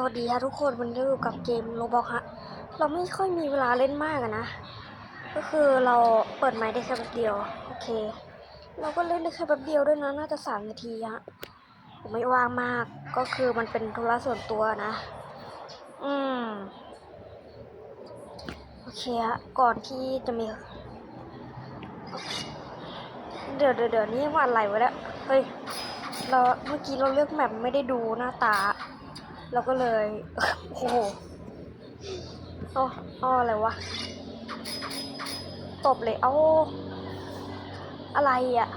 สวัสดีฮะทุกคนวันนี้อยู่กับเกมโรบอกฮะ เราไม่ค่อยมีเวลาเล่นมากนะ ก็คือเราเปิดไมค์ได้แค่แป๊บเดียว โอเค เราก็เล่นได้แค่แป๊บเดียวด้วยนะ น่าจะสามนาทีฮะ ผมไม่ว่างมาก ก็คือมันเป็นธุระส่วนตัวนะ อืม โอเคฮะ ก่อนที่จะมี เดี๋ยวเดี๋ยวเดี๋ยวนี่ว่าอะไรวะเนี่ยเฮ้ย เราเมื่อกี้เราเลือกแมปไม่ได้ดูหน้าตา เราก็เลยโอ้โหอ๋ออ๋ออะไรวะ ตบเลยเอาอะไรอะ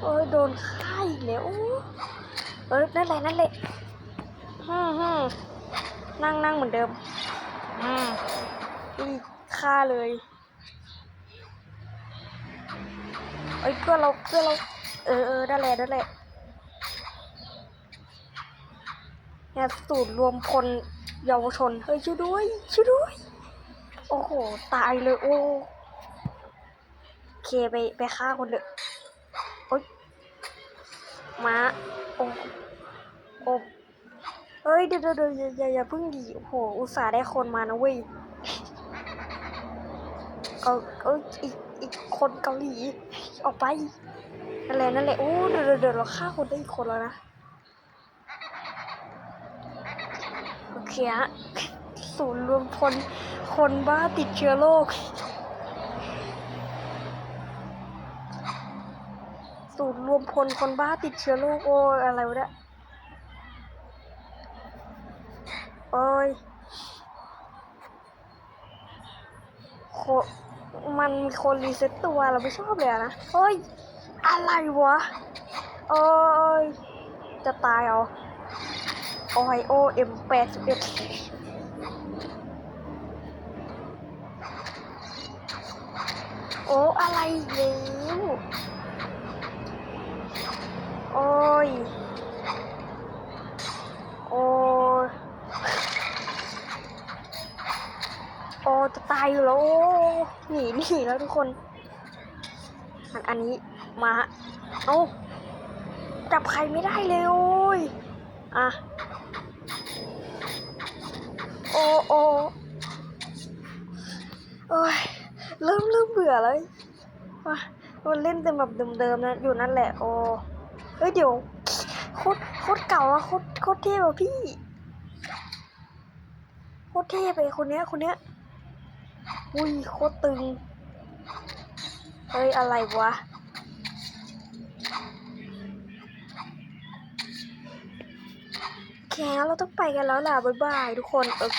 เอ้ยโดนฆ่าอีกแล้วเออนั่นแหละนั่นแหละฮึมฮึมนั่งนั่งเหมือนเดิมอืมอีฆ่าเลยเอ้ยเพื่อเราเพื่อเรา เออเออนั่นแหละนั่นแหละ เนี่ยสูตรรวมพลเยาวชน เฮ้ยช่วยด้วยช่วยด้วย โอ้โห ตายเลยโอ้เคไปไปฆ่าคนเถอะโอ๊ยมาโอ้โอ้เฮ้ยเดี๋ยวเดี๋ยวเดี๋ยวอย่าอย่าเพิ่งดีโอ้โห อุตส่าห์ได้คนมานะเว้ยเอาเอาอีกอีกคนเกาหลีออกไปนั่นแหละนั่นแหละโอ้เดี๋ยวเดี๋ยวเราฆ่าคนได้อีกคนแล้วนะ โอเคฮะศูนย์รวมพลคนบ้าติดเชื้อโรค ศูนย์รวมพลคนบ้าติดเชื้อโรคโอ้ยอะไรวะเนี่ยโอ้ยโคมันมีคนรีเซ็ตตัวเราไม่ชอบเลยนะเฮ้ย อะไรวะ โอ้ย จะตายเอา โอไฮโอเอ็มแปดสิบเอ็ดโอ้ อะไรอีกแล้วโอ้ย โอ้โอ้จะตายอยู่แล้วหนีหนีแล้วทุกคนอันอันนี้มา เอ้าจับใครไม่ได้เลยโอ้ย อะ โอ้โอ้โอ้ยเริ่มเริ่มเบื่อเลยว่ะมันเล่นแต่แบบเดิมๆนะอยู่นั่นแหละโอ้เอ้ยเดี๋ยวโคตรโคตรเก่าอะโคตรโคตรเท่ว่ะพี่โคตรเท่ไปคนเนี้ยคนเนี้ยอุ้ยโคตรตึงเฮ้ยอะไรวะ แล้วเราต้องไปกันแล้วล่ะบ๊ายบายทุกคนเออ